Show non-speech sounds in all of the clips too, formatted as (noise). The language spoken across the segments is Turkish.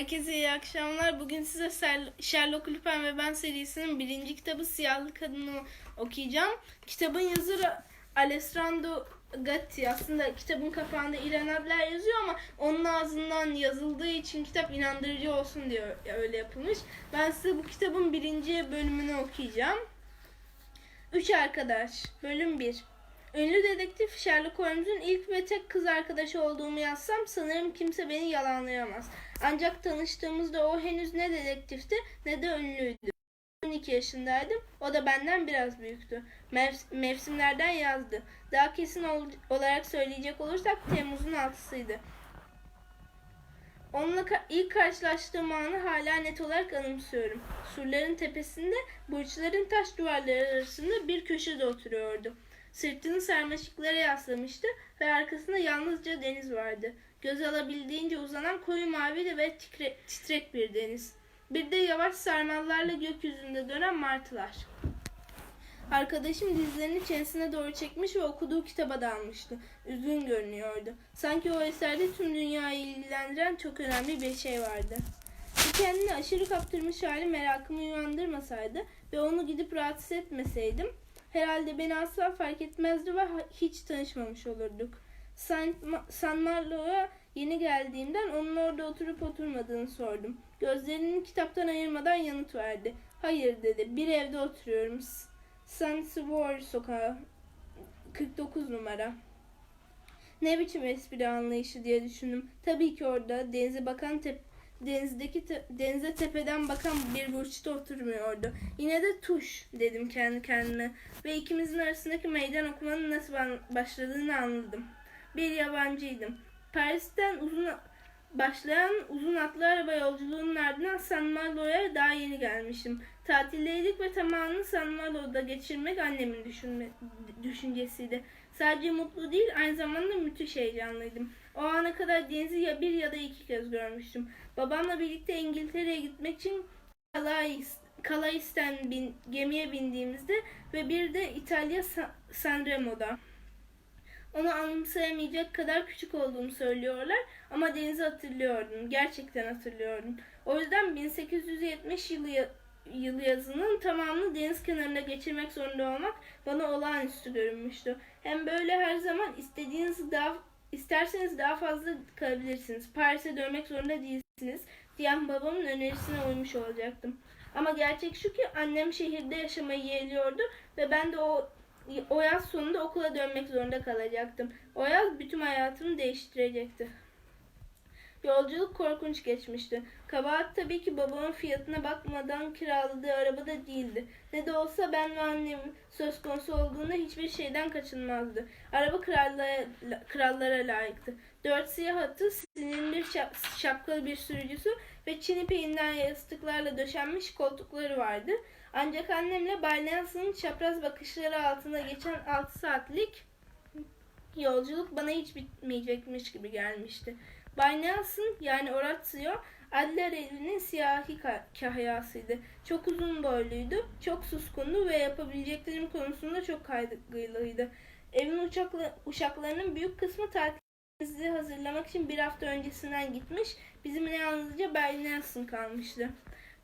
Herkese iyi akşamlar. Bugün size Sherlock Lupin ve Ben serisinin birinci kitabı Siyahlı Kadın'ı okuyacağım. Kitabın yazarı Alessandro Gatti. Aslında kitabın kapağında İren Abler yazıyor ama onun ağzından yazıldığı için kitap inandırıcı olsun diye öyle yapılmış. Ben size bu kitabın birinci bölümünü okuyacağım. Üç Arkadaş Bölüm 1 Ünlü dedektif Sherlock Holmes'un ilk ve tek kız arkadaşı olduğumu yazsam sanırım kimse beni yalanlayamaz. Ancak tanıştığımızda o henüz ne dedektifti ne de ünlüydü. 12 yaşındaydım. O da benden biraz büyüktü. Mev- mevsimlerden yazdı. Daha kesin ol- olarak söyleyecek olursak Temmuz'un 6'sıydı. Onunla ka- ilk karşılaştığım anı hala net olarak anımsıyorum. Surların tepesinde burçların taş duvarları arasında bir köşede oturuyordu. Sırtını sarmaşıklara yaslamıştı ve arkasında yalnızca deniz vardı. Göz alabildiğince uzanan koyu mavi ve tikre- titrek bir deniz. Bir de yavaş sarmallarla gökyüzünde dönen martılar. Arkadaşım dizlerini çenesine doğru çekmiş ve okuduğu kitaba dalmıştı. Üzgün görünüyordu. Sanki o eserde tüm dünyayı ilgilendiren çok önemli bir şey vardı. Bu kendini aşırı kaptırmış hali merakımı uyandırmasaydı ve onu gidip rahatsız etmeseydim herhalde beni asla fark etmezdi ve hiç tanışmamış olurduk. San, San Marlo'ya yeni geldiğimden onun orada oturup oturmadığını sordum. Gözlerini kitaptan ayırmadan yanıt verdi. Hayır dedi. Bir evde oturuyorum. Sansevor sokağı 49 numara. Ne biçim espri anlayışı diye düşündüm. Tabii ki orada denize bakan tep denizdeki te- denize tepeden bakan bir burçta oturmuyordu. Yine de tuş dedim kendi kendime ve ikimizin arasındaki meydan okumanın nasıl başladığını anladım. Bir yabancıydım. Paris'ten uzun başlayan uzun atlı araba yolculuğunun ardından San Malo'ya daha yeni gelmiştim. Tatildeydik ve tamamını San Malo'da geçirmek annemin düşünme, düşüncesiydi. Sadece mutlu değil aynı zamanda müthiş heyecanlıydım. O ana kadar denizi ya bir ya da iki kez görmüştüm. Babamla birlikte İngiltere'ye gitmek için Calais, Calais'ten bin, gemiye bindiğimizde ve bir de İtalya Sa- Sanremo'da. Onu anımsayamayacak kadar küçük olduğumu söylüyorlar ama denizi hatırlıyordum. Gerçekten hatırlıyordum. O yüzden 1870 yılı, yılı yazının tamamını deniz kenarında geçirmek zorunda olmak bana olağanüstü görünmüştü. Hem böyle her zaman istediğiniz daha isterseniz daha fazla kalabilirsiniz. Paris'e dönmek zorunda değilsiniz diyen babamın önerisine uymuş olacaktım. Ama gerçek şu ki annem şehirde yaşamayı yeğliyordu ve ben de o o yaz sonunda okula dönmek zorunda kalacaktım. O yaz bütün hayatımı değiştirecekti. Yolculuk korkunç geçmişti. Kabahat tabii ki babamın fiyatına bakmadan kiraladığı arabada değildi. Ne de olsa ben ve annem söz konusu olduğunda hiçbir şeyden kaçınmazdı. Araba krallara, krallara layıktı. Dört siyah atı, silindir şap, şapkalı bir sürücüsü ve çin ipeğinden yastıklarla döşenmiş koltukları vardı. Ancak annemle Bay Nelson'ın çapraz bakışları altında geçen 6 saatlik yolculuk bana hiç bitmeyecekmiş gibi gelmişti. Bay Nelson yani Orazio Adler elinin siyahi ka- kahyasıydı. Çok uzun boyluydu, çok suskundu ve yapabileceklerim konusunda çok kaygılıydı. Evin uçakla, uşaklarının büyük kısmı tatilimizi hazırlamak için bir hafta öncesinden gitmiş, bizimle yalnızca Bay Nelson kalmıştı.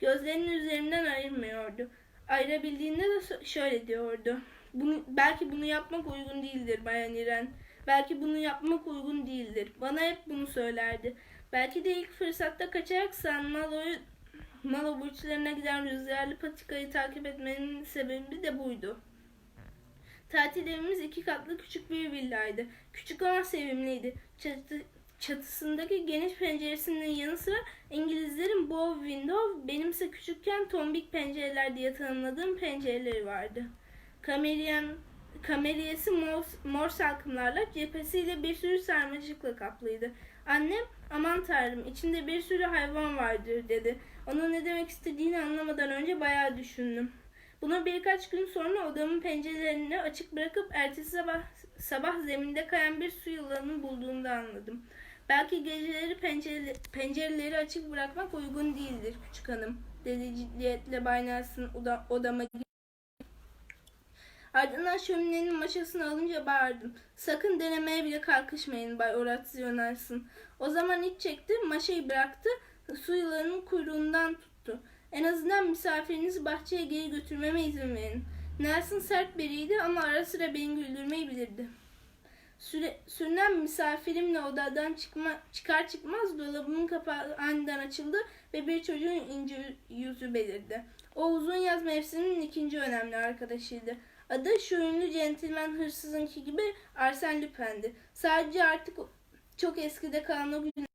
Gözlerinin üzerimden ayırmıyordu. Ayırabildiğinde de şöyle diyordu. Bunu, belki bunu yapmak uygun değildir Bayan İren. Belki bunu yapmak uygun değildir. Bana hep bunu söylerdi. Belki de ilk fırsatta kaçarak San Malo'yu Malo burçlarına giden rüzgarlı patikayı takip etmenin sebebi de buydu. Tatil evimiz iki katlı küçük bir villaydı. Küçük ama sevimliydi. Çatı, çatısındaki geniş penceresinin yanı sıra İngilizlerin bow window, benimse küçükken tombik pencereler diye tanımladığım pencereleri vardı. Kameriyen, kameriyesi mor, mor salkımlarla cephesiyle bir sürü sarmaşıkla kaplıydı. Annem aman tanrım içinde bir sürü hayvan vardır dedi. Onun ne demek istediğini anlamadan önce bayağı düşündüm. Bunu birkaç gün sonra odamın pencerelerini açık bırakıp ertesi sabah, sabah zeminde kayan bir su yılanı bulduğumda anladım. Belki geceleri pencere, pencereleri açık bırakmak uygun değildir küçük hanım, dedi ciddiyetle Bay Nelson oda, odama Ardından şöminenin maşasını alınca bağırdım. Sakın denemeye bile kalkışmayın Bay Horatio Nelson. O zaman iç çekti, maşayı bıraktı su yılanının kuyruğundan tuttu. En azından misafirinizi bahçeye geri götürmeme izin verin. Nelson sert biriydi ama ara sıra beni güldürmeyi bilirdi. Süre, sürünen misafirimle odadan çıkma, çıkar çıkmaz dolabımın kapağı aniden açıldı ve bir çocuğun ince yüzü belirdi. O uzun yaz mevsiminin ikinci önemli arkadaşıydı. Adı şu ünlü centilmen hırsızınki gibi Arsène Lupin'di. Sadece artık çok eskide kalan o gün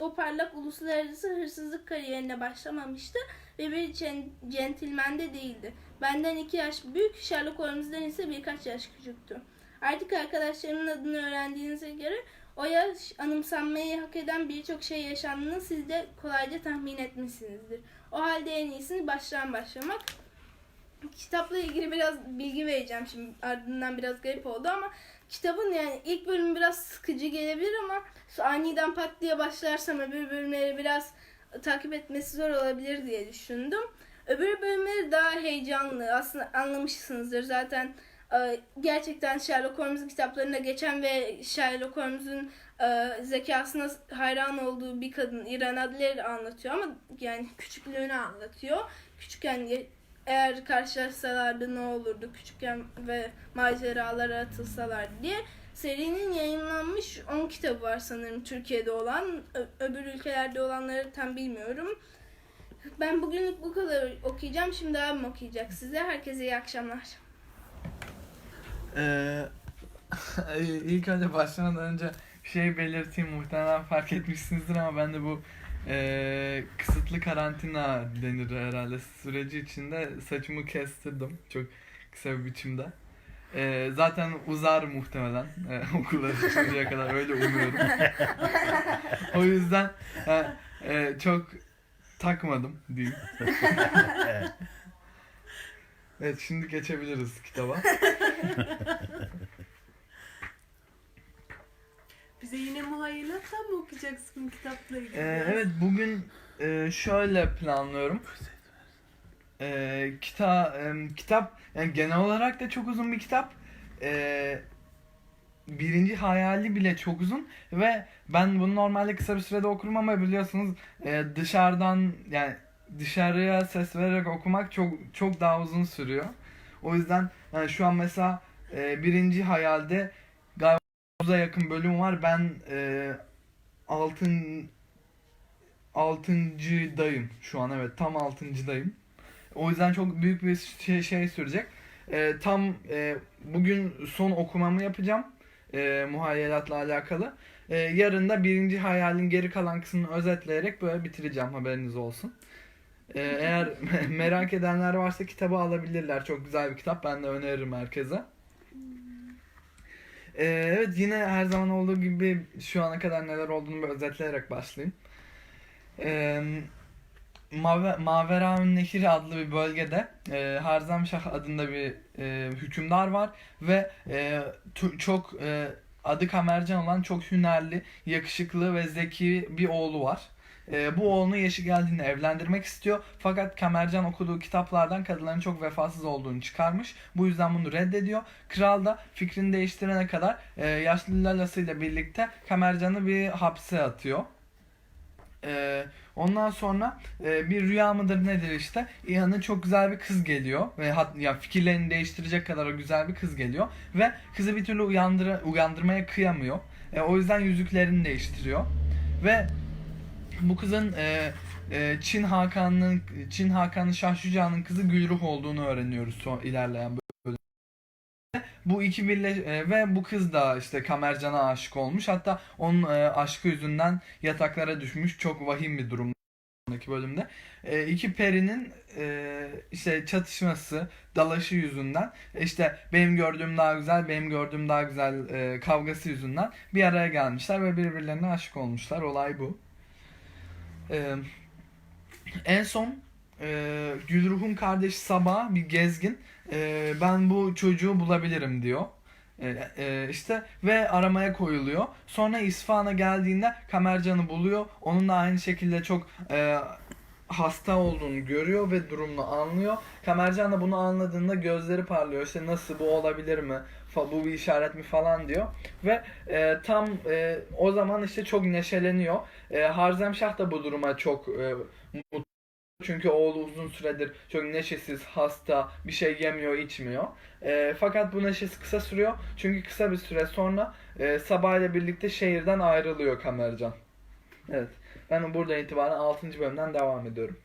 o parlak uluslararası hırsızlık kariyerine başlamamıştı ve bir cen- centilmen de değildi. Benden iki yaş büyük, Sherlock Holmes'den ise birkaç yaş küçüktü. Artık arkadaşlarımın adını öğrendiğinize göre o yaş anımsanmayı hak eden birçok şey yaşandığını siz de kolayca tahmin etmişsinizdir. O halde en iyisini baştan başlamak. Kitapla ilgili biraz bilgi vereceğim şimdi ardından biraz garip oldu ama kitabın yani ilk bölümü biraz sıkıcı gelebilir ama aniden pat diye başlarsam öbür bölümleri biraz takip etmesi zor olabilir diye düşündüm. Öbür bölümleri daha heyecanlı aslında anlamışsınızdır zaten gerçekten Sherlock Holmes kitaplarında geçen ve Sherlock Holmes'un e, zekasına hayran olduğu bir kadın İran Adler anlatıyor ama yani küçüklüğünü anlatıyor. Küçükken eğer karşılaşsalardı ne olurdu küçükken ve maceralara atılsalar diye. Serinin yayınlanmış 10 kitabı var sanırım Türkiye'de olan. Ö- öbür ülkelerde olanları tam bilmiyorum. Ben bugünlük bu kadar okuyacağım. Şimdi abim okuyacak size. Herkese iyi akşamlar. Ee, (laughs) ilk önce başlamadan önce şey belirteyim muhtemelen fark etmişsinizdir ama ben de bu e, kısıtlı karantina denir herhalde süreci içinde saçımı kestirdim çok kısa bir biçimde. E, zaten uzar muhtemelen e, (laughs) okullar açılıncaya kadar öyle umuyorum. (laughs) o yüzden e, e, çok takmadım diyeyim. Evet. Şimdi geçebiliriz kitaba. (laughs) Bize yine muhayyelattan mı okuyacaksın kitapla ilgili? Ee, evet bugün e, şöyle planlıyorum. Ee, kita, em, kitap yani genel olarak da çok uzun bir kitap. Ee, birinci hayali bile çok uzun ve ben bunu normalde kısa bir sürede okurum ama biliyorsunuz e, dışarıdan yani dışarıya ses vererek okumak çok çok daha uzun sürüyor. O yüzden yani şu an mesela e, birinci hayalde galiba 30'a yakın bölüm var. Ben e, altın altıncıdayım şu an evet tam altıncıdayım. O yüzden çok büyük bir şey, şey sürecek. Ee, tam e, bugün son okumamı yapacağım e, muhayyelatla alakalı. E, yarın da birinci hayalin geri kalan kısmını özetleyerek böyle bitireceğim haberiniz olsun. E, eğer (laughs) merak edenler varsa kitabı alabilirler. Çok güzel bir kitap. Ben de öneririm herkese. E, evet yine her zaman olduğu gibi şu ana kadar neler olduğunu bir özetleyerek başlayayım. E, Mave, Maveraun Nehri adlı bir bölgede e, Harzemşah adında bir e, hükümdar var ve e, çok e, adı Kamercan olan çok hünerli, yakışıklı ve zeki bir oğlu var. E, bu oğlunu yaşı geldiğinde evlendirmek istiyor fakat Kamercan okuduğu kitaplardan kadınların çok vefasız olduğunu çıkarmış. Bu yüzden bunu reddediyor. Kral da fikrini değiştirene kadar e, yaşlı Lalası ile birlikte Kamercan'ı bir hapse atıyor. E, Ondan sonra e, bir rüya mıdır nedir işte yanına çok güzel bir kız geliyor ve hat, ya fikirlerini değiştirecek kadar o güzel bir kız geliyor ve kızı bir türlü uyandır uyandırmaya kıyamıyor. E, o yüzden yüzüklerini değiştiriyor ve bu kızın e, e, Çin Hakan'ın Çin Hakan'ın Şah Şuca'nın kızı Gülruh olduğunu öğreniyoruz son ilerleyen bölümde. Bu iki birle e, ve bu kız da işte Kamercan'a aşık olmuş. Hatta onun e, aşkı yüzünden yataklara düşmüş. Çok vahim bir durum sonraki bölümde. E, iki perinin e, işte çatışması, dalaşı yüzünden e, işte benim gördüğüm daha güzel, benim gördüğüm daha güzel e, kavgası yüzünden bir araya gelmişler ve birbirlerine aşık olmuşlar. Olay bu. E, en son e, Gülruh'un kardeşi Sabah bir gezgin e, ben bu çocuğu bulabilirim diyor. E, e, işte ve aramaya koyuluyor. Sonra İsfahan'a geldiğinde Kamercan'ı buluyor. Onunla aynı şekilde çok e, hasta olduğunu görüyor ve durumunu anlıyor. Kamercan da bunu anladığında gözleri parlıyor. İşte nasıl bu olabilir mi? Bu bir işaret mi falan diyor. Ve e, tam e, o zaman işte çok neşeleniyor. E, Harzemşah da bu duruma çok e, mutlu. Çünkü oğlu uzun süredir çok neşesiz, hasta, bir şey yemiyor, içmiyor. E, fakat bu neşesi kısa sürüyor. Çünkü kısa bir süre sonra e, Sabah ile birlikte şehirden ayrılıyor Kamercan. Evet. Ben buradan itibaren 6. bölümden devam ediyorum.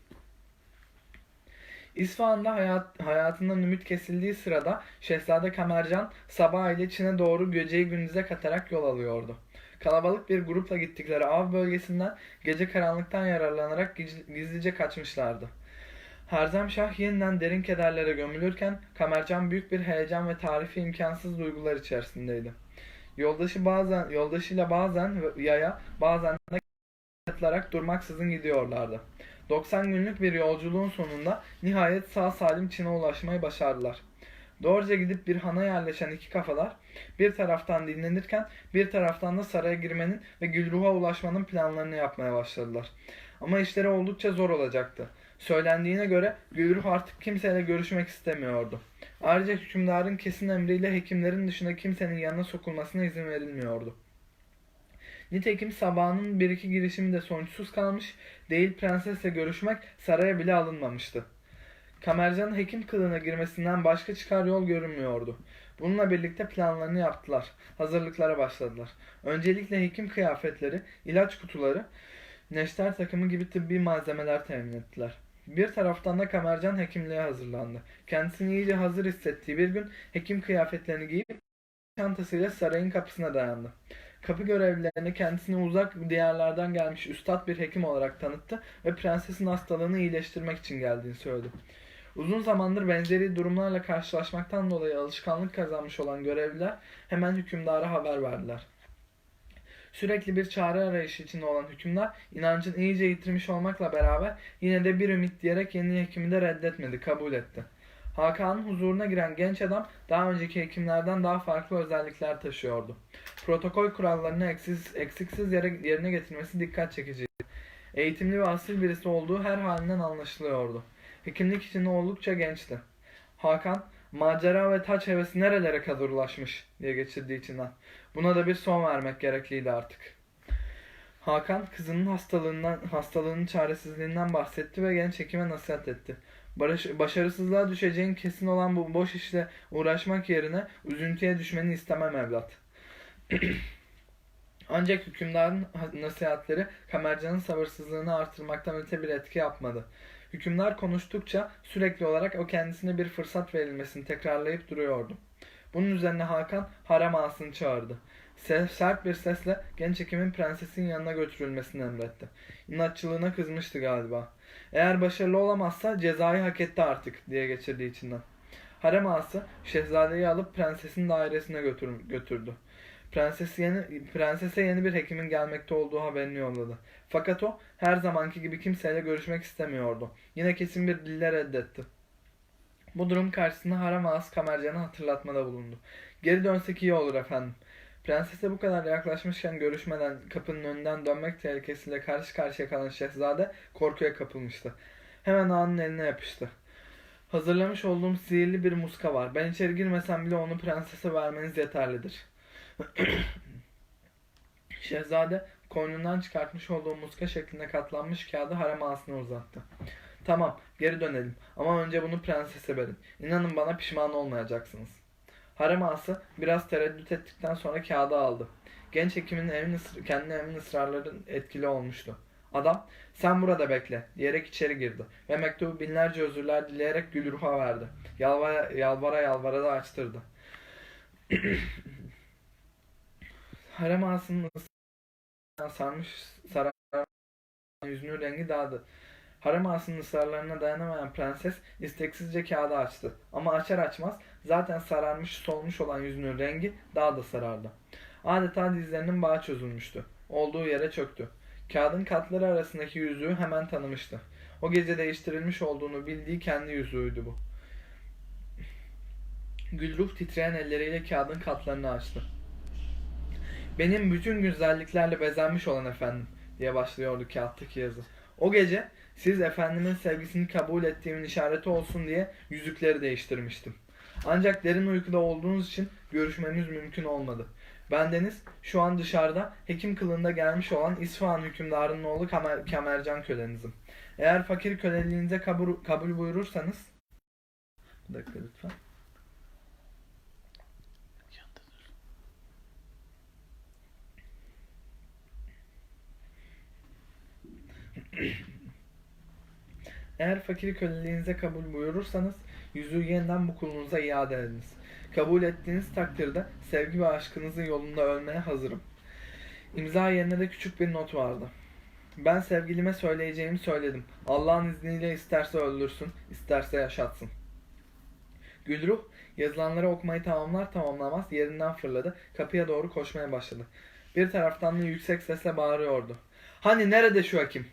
İsfahan'da hayat, hayatından ümit kesildiği sırada Şehzade Kamercan sabah ile Çin'e doğru geceyi gündüze katarak yol alıyordu. Kalabalık bir grupla gittikleri av bölgesinden gece karanlıktan yararlanarak giz- gizlice kaçmışlardı. Harzemşah yeniden derin kederlere gömülürken Kamercan büyük bir heyecan ve tarifi imkansız duygular içerisindeydi. Yoldaşı bazen yoldaşıyla bazen yaya bazen de atılarak durmaksızın gidiyorlardı. 90 günlük bir yolculuğun sonunda nihayet sağ salim Çin'e ulaşmayı başardılar. Doğruca gidip bir hana yerleşen iki kafalar bir taraftan dinlenirken bir taraftan da saraya girmenin ve Gülruh'a ulaşmanın planlarını yapmaya başladılar. Ama işleri oldukça zor olacaktı. Söylendiğine göre Gülruh artık kimseyle görüşmek istemiyordu. Ayrıca hükümdarın kesin emriyle hekimlerin dışında kimsenin yanına sokulmasına izin verilmiyordu. Nitekim sabahın bir iki girişimi de sonuçsuz kalmış, değil prensesle görüşmek saraya bile alınmamıştı. Kamercan'ın hekim kılığına girmesinden başka çıkar yol görünmüyordu. Bununla birlikte planlarını yaptılar. Hazırlıklara başladılar. Öncelikle hekim kıyafetleri, ilaç kutuları, neşter takımı gibi tıbbi malzemeler temin ettiler. Bir taraftan da Kamercan hekimliğe hazırlandı. Kendisini iyice hazır hissettiği bir gün hekim kıyafetlerini giyip çantasıyla sarayın kapısına dayandı. Kapı görevlilerine kendisini uzak diyarlardan gelmiş üstad bir hekim olarak tanıttı ve prensesin hastalığını iyileştirmek için geldiğini söyledi. Uzun zamandır benzeri durumlarla karşılaşmaktan dolayı alışkanlık kazanmış olan görevliler hemen hükümdara haber verdiler. Sürekli bir çare arayışı içinde olan hükümdar inancın iyice yitirmiş olmakla beraber yine de bir ümit diyerek yeni hekimi de reddetmedi, kabul etti. Hakan'ın huzuruna giren genç adam daha önceki hekimlerden daha farklı özellikler taşıyordu. Protokol kurallarını eksiz, eksiksiz yere, yerine getirmesi dikkat çekiciydi. Eğitimli ve asil birisi olduğu her halinden anlaşılıyordu. Hekimlik için oldukça gençti. Hakan, macera ve taç hevesi nerelere kadar ulaşmış diye geçirdiği içinden. Buna da bir son vermek gerekliydi artık. Hakan kızının hastalığından, hastalığının çaresizliğinden bahsetti ve genç hekime nasihat etti. Barış, başarısızlığa düşeceğin kesin olan bu boş işle uğraşmak yerine üzüntüye düşmeni istemem evlat. (clears throat) Ancak hükümdarın nasihatleri Kamercan'ın sabırsızlığını artırmaktan öte bir etki yapmadı. Hükümdar konuştukça sürekli olarak o kendisine bir fırsat verilmesini tekrarlayıp duruyordu. Bunun üzerine Hakan harem ağasını çağırdı. Se- sert bir sesle genç hekimin prensesin yanına götürülmesini emretti. İnatçılığına kızmıştı galiba. Eğer başarılı olamazsa cezayı hak etti artık diye geçirdi içinden. Harem ağası şehzadeyi alıp prensesin dairesine götür- götürdü. Prenses yeni, prensese yeni bir hekimin gelmekte olduğu haberini yolladı. Fakat o her zamanki gibi kimseyle görüşmek istemiyordu. Yine kesin bir dille reddetti. Bu durum karşısında harem ağası Kamercan'ı hatırlatmada bulundu. Geri dönsek iyi olur efendim. Prensese bu kadar yaklaşmışken görüşmeden kapının önünden dönmek tehlikesiyle karşı karşıya kalan şehzade korkuya kapılmıştı. Hemen ağanın eline yapıştı. Hazırlamış olduğum sihirli bir muska var. Ben içeri girmesem bile onu prensese vermeniz yeterlidir. (clears throat) Şehzade koynundan çıkartmış olduğu muska şeklinde katlanmış kağıdı harem ağasına uzattı. Tamam, geri dönelim. Ama önce bunu prensese verin. İnanın bana pişman olmayacaksınız. Harem ağası biraz tereddüt ettikten sonra kağıdı aldı. Genç hekimin emin kendi emin ısrarların etkili olmuştu. Adam, sen burada bekle diyerek içeri girdi ve mektubu binlerce özürler dileyerek Gülruh'a verdi. Yalvara yalvara, yalvara da açtırdı. (clears throat) Harem ağasının sarmış saran yüzünün rengi dağıldı. Harem ağasının ısrarlarına dayanamayan prenses isteksizce kağıdı açtı. Ama açar açmaz zaten sararmış solmuş olan yüzünün rengi daha da sarardı. Adeta dizlerinin bağı çözülmüştü. Olduğu yere çöktü. Kağıdın katları arasındaki yüzüğü hemen tanımıştı. O gece değiştirilmiş olduğunu bildiği kendi yüzüğüydü bu. Gülruh titreyen elleriyle kağıdın katlarını açtı. Benim bütün güzelliklerle bezenmiş olan efendim diye başlıyordu kağıttaki yazı. O gece siz efendimin sevgisini kabul ettiğimin işareti olsun diye yüzükleri değiştirmiştim. Ancak derin uykuda olduğunuz için görüşmemiz mümkün olmadı. Bendeniz şu an dışarıda hekim kılığında gelmiş olan İsfahan hükümdarının oğlu Kamer, Kamercan kölenizim. Eğer fakir köleliğinize kabul, kabul buyurursanız... Bir dakika lütfen. Eğer fakir köleliğinize kabul buyurursanız yüzüğü yeniden bu kulunuza iade ediniz. Kabul ettiğiniz takdirde sevgi ve aşkınızın yolunda ölmeye hazırım. İmza yerine de küçük bir not vardı. Ben sevgilime söyleyeceğimi söyledim. Allah'ın izniyle isterse öldürsün, isterse yaşatsın. Gülruh yazılanları okumayı tamamlar tamamlamaz yerinden fırladı, kapıya doğru koşmaya başladı. Bir taraftan da yüksek sesle bağırıyordu. Hani nerede şu hakim?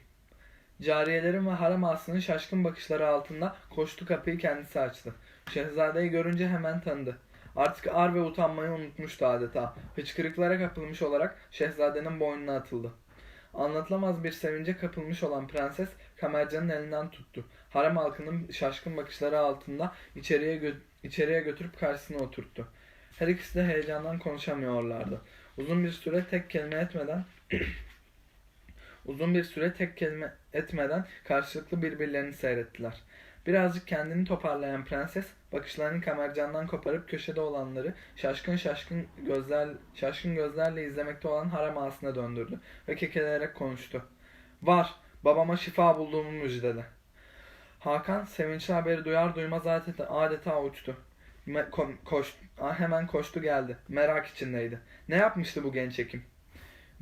Cariyelerin ve harem ağasının şaşkın bakışları altında koştu kapıyı kendisi açtı. Şehzadeyi görünce hemen tanıdı. Artık ar ve utanmayı unutmuştu adeta. Hıçkırıklara kapılmış olarak şehzadenin boynuna atıldı. Anlatılamaz bir sevince kapılmış olan prenses kamercanın elinden tuttu. Harem halkının şaşkın bakışları altında içeriye, gö- içeriye götürüp karşısına oturttu. Her ikisi de heyecandan konuşamıyorlardı. Uzun bir süre tek kelime etmeden Uzun bir süre tek kelime etmeden karşılıklı birbirlerini seyrettiler. Birazcık kendini toparlayan prenses bakışlarını kamercandan koparıp köşede olanları şaşkın şaşkın gözler şaşkın gözlerle izlemekte olan harem ağasına döndürdü ve kekeleyerek konuştu. Var, babama şifa bulduğumu müjdele. Hakan sevinçli haberi duyar duymaz adeta, adeta uçtu. Me- ko- koş, hemen koştu geldi. Merak içindeydi. Ne yapmıştı bu genç hekim?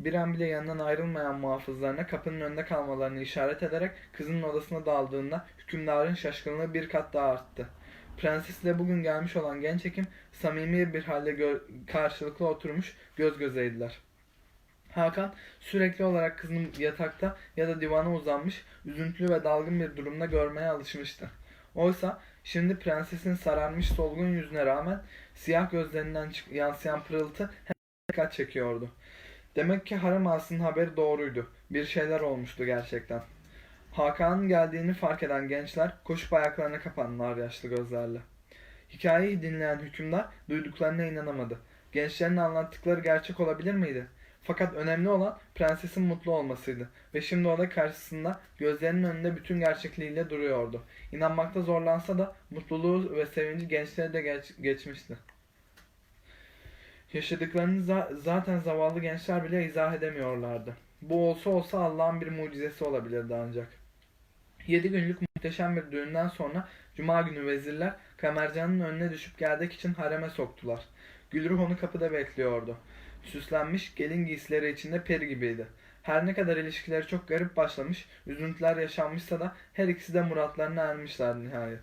Bir an bile yanından ayrılmayan muhafızlarına kapının önünde kalmalarını işaret ederek kızının odasına daldığında hükümdarın şaşkınlığı bir kat daha arttı. Prensesle bugün gelmiş olan genç hekim samimi bir halde karşılıklı oturmuş göz gözeydiler. Hakan sürekli olarak kızını yatakta ya da divana uzanmış, üzüntülü ve dalgın bir durumda görmeye alışmıştı. Oysa şimdi prensesin sararmış solgun yüzüne rağmen siyah gözlerinden yansıyan pırıltı hem dikkat çekiyordu. Demek ki harem ağasının haberi doğruydu. Bir şeyler olmuştu gerçekten. Hakan'ın geldiğini fark eden gençler koşup ayaklarına kapandılar yaşlı gözlerle. Hikayeyi dinleyen hükümdar duyduklarına inanamadı. Gençlerin anlattıkları gerçek olabilir miydi? Fakat önemli olan prensesin mutlu olmasıydı. Ve şimdi o da karşısında gözlerinin önünde bütün gerçekliğiyle duruyordu. İnanmakta zorlansa da mutluluğu ve sevinci gençlere de geç- geçmişti. Yaşadıklarını za- zaten zavallı gençler bile izah edemiyorlardı. Bu olsa olsa Allah'ın bir mucizesi olabilirdi ancak. Yedi günlük muhteşem bir düğünden sonra Cuma günü vezirler Kamercan'ın önüne düşüp gerdek için hareme soktular. Gülruh onu kapıda bekliyordu. Süslenmiş gelin giysileri içinde peri gibiydi. Her ne kadar ilişkileri çok garip başlamış, üzüntüler yaşanmışsa da her ikisi de muratlarına ermişler nihayet.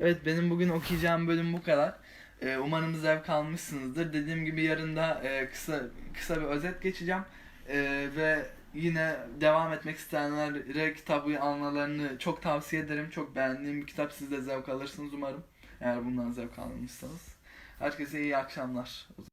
Evet benim bugün okuyacağım bölüm bu kadar. Ee, umarım zevk almışsınızdır. Dediğim gibi yarın da e, kısa kısa bir özet geçeceğim. Ee, ve yine devam etmek isteyenlere kitabı almalarını çok tavsiye ederim. Çok beğendiğim bir kitap. Siz de zevk alırsınız umarım. Eğer bundan zevk almışsanız. Herkese iyi akşamlar.